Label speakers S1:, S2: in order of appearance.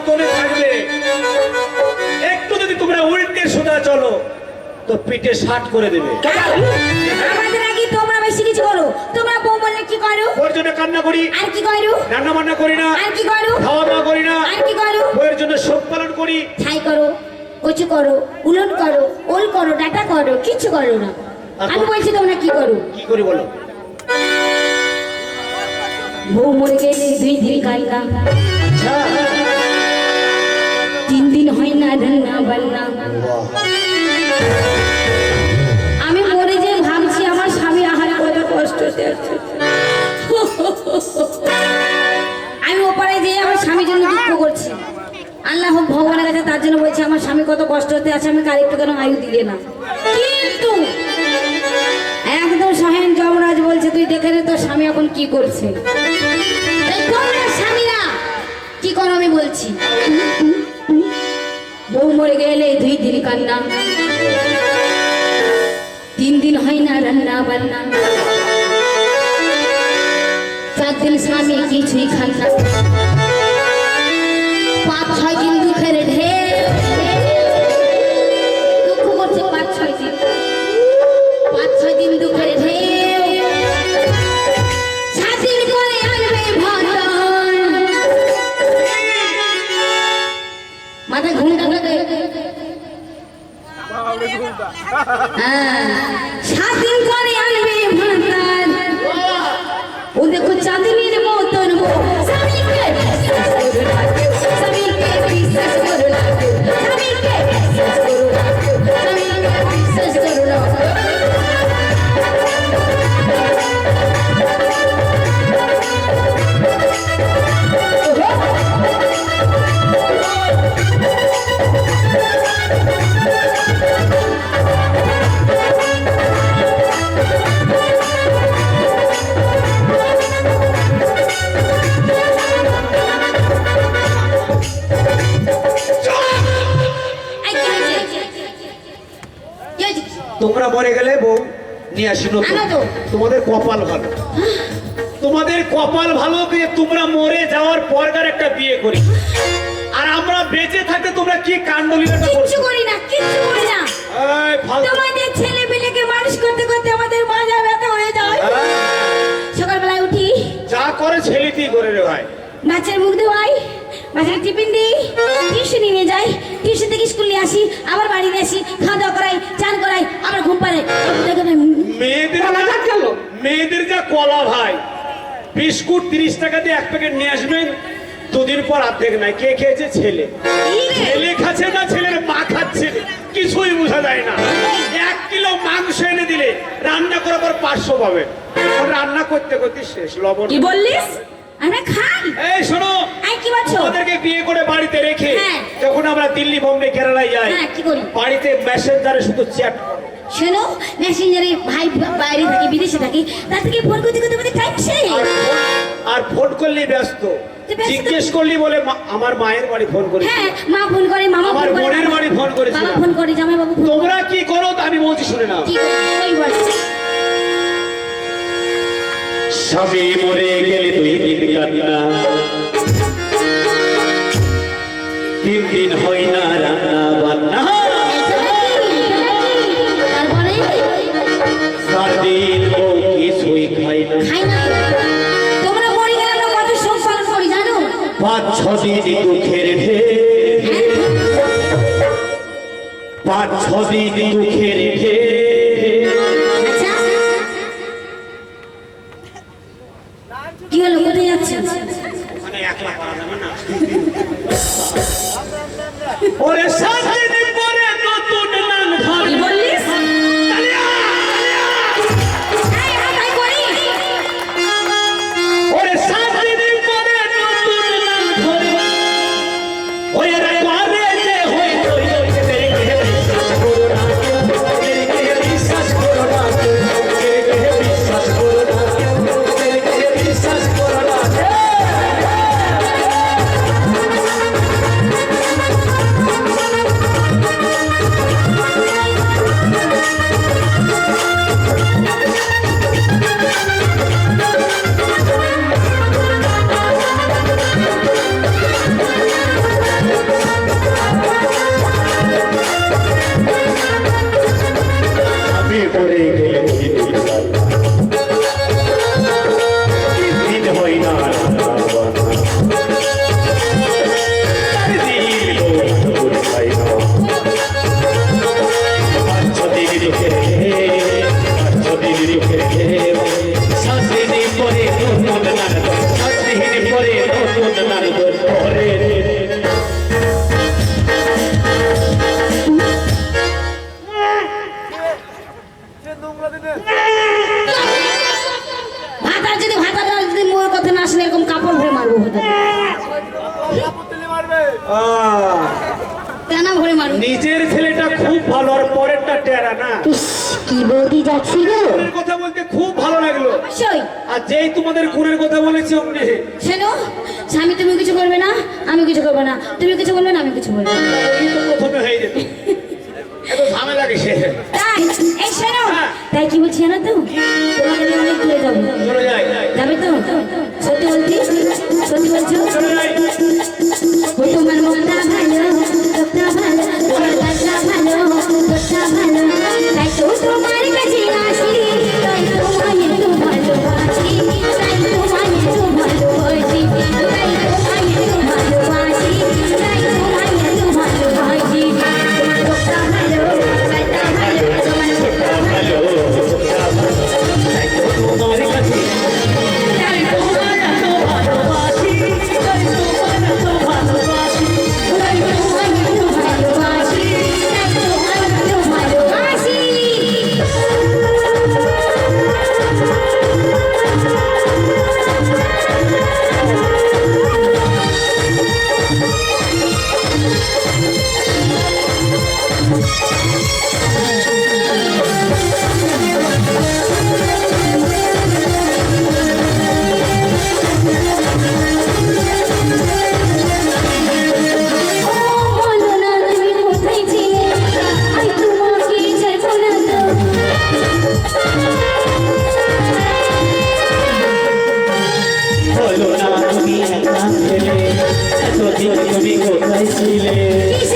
S1: মতনে থাকবে। একটু যদি তোমরা উল্টে সোজা চলো তো পিঠে ষাট করে দেবে।
S2: আমাদের আগে তোমরা বেশি কিছু করো। তোমরা বউ বললে কি করো?
S1: ওর জন্য কান্না করি।
S2: আর কি করো?
S1: রান্না বান্না করি না।
S2: আর কি করো?
S1: খাওয়া দাওয়া করি না।
S2: আর কি করো?
S1: জন্য শোক পালন করি।
S2: ছাই করো কচু করো উলন করো ওল করো ডাটা করো কিচ্ছু করো না। আমি বলছি তোমরা কি করো?
S1: কি করি বলো?
S2: বউ মরে গেলে দুই কান্না। দিন হয় না রান্না বান্না। আমি মরে যে ভাবছি আমার স্বামী আহারে কত কষ্ট আমি ওপারে যে আমার স্বামীর জন্য দুঃখ করছি। আল্লাহ হোক ভগবানের কাছে তার জন্য বলছি, আমার স্বামী কত কষ্ট হতে আছে আমি আরেকটু কেন আয়ু দিলে না। কিন্তু একদম সহেন যমরাজ বলছে, তুই দেখে নে তোর স্বামী এখন কি করছে। স্বামীরা, কি করো আমি বলছি? বউ মরে গেলে দুই দিন কান্না। তিন দিন হয় না রান্না বান্না। চার দিন স্বামী কিছুই খান না। পাঁচ, ছয় দিন ও দেখো চাঁদনির
S1: তোমরা মরে গেলে বউ নিয়ে আসি তোমাদের কপাল ভালো। তোমাদের কপাল ভালো যে তোমরা মরে যাওয়ার পরকার একটা বিয়ে করি। আর আমরা বেঁচে থাকতে তোমরা কি কাণ্ডলীলাটা
S2: কিচ্ছু
S1: করছ
S2: করি না কিচ্ছু করি না।
S1: এই ফালতু।
S2: তোমাদের ছেলে পেলেকে মানুষ করতে করতে আমাদের মাজা ব্যথা হয়ে যায়। সকালবেলায় উঠি।
S1: যা করে ছেলেটি করে রে ভাই।
S2: বাচ্চার মুখ ধোয়াই বাচ্চাকে টিফিন দিই। টিউশনি নিয়ে যাই। টিউশন থেকে স্কুল নিয়ে আসি। আবার বাড়ি নিয়ে আসি। খাওয়া দাওয়া করাই। চান করাই। আবার ঘুম না,
S1: মেয়েদের মেয়েদের যা কলা ভাই বিস্কুট তিরিশ টাকা দিয়ে এক প্যাকেট নিয়ে আসবেন দুদিন পর অর্ধেক নাই। কে খেয়েছে? ছেলে। ছেলে খাচ্ছে না ছেলের মা খাচ্ছে কিছুই বোঝা যায় না। এক কিলো মাংস এনে দিলে রান্না করার পর পাঁচশো পাবে। রান্না করতে করতে শেষ লবণ।
S2: কি বললিস? আমরা খাই।
S1: এই শোনো
S2: কি বলছো?
S1: ওদেরকে বিয়ে করে বাড়িতে রেখে
S2: হ্যাঁ।
S1: যখন আমরা দিল্লি বোম্বে কেরালায় যাই
S2: হ্যাঁ, কি করি?
S1: বাড়িতে মেসেঞ্জারে শুধু চ্যাট
S2: শোনো মেসেঞ্জারে ভাই বাইরে থাকে বিদেশে থাকে তার থেকে ফোন করতে করতে আমাদের টাইম শেষ।
S1: আর ফোন করলে ব্যস্ত। জিজ্ঞেস করলি বলে আমার মায়ের বাড়ি ফোন করি
S2: হ্যাঁ মা ফোন করে মামা
S1: আমার
S2: ফোন করে
S1: বোনের বাড়ি ফোন করেছিলাম।
S2: বাবা ফোন করে জামাই বাবু ফোন
S1: তোমরা কি করো আমি বলছি শুনে নাও।
S2: কি করে
S3: স্বামী মরে গেলে দুই দিন কান্না তিন দিন হয় না রান্না। দিন দুঃখের ঢের। পাঁচ দিন দুঃখের
S2: ভাতা যদি ভাতাটা যদি মোর কথা না আসলে এরকম কাপড় ভরে মারবো ভাতা ভরে মারবো?
S1: নিজের ছেলেটা খুব ভালো আর পরেরটা টেরা না?
S2: কি বৌদি
S1: গুণের কথা বলতে খুব ভালো লাগল। আর যেই তোমাদের গুণের কথা বলেছি অমনি।
S2: শোনো স্বামী তুমি কিছু করবে না আমি কিছু করব না। তুমি কিছু বলবে না আমি কিছু বলব না।
S1: প্রথমে হয়ে যেত। এত ঝামেলা কিসে
S2: তাই এই শোনো।
S1: হ্যাঁ।
S2: তাই কি বলছি জানো তো? অনেক দূরে যাব। যাবে তো? সত্যি বলছি? সত্যি বলছো?
S1: বলো না তুমি একা এতদিন তুমি কোথায় ছিলে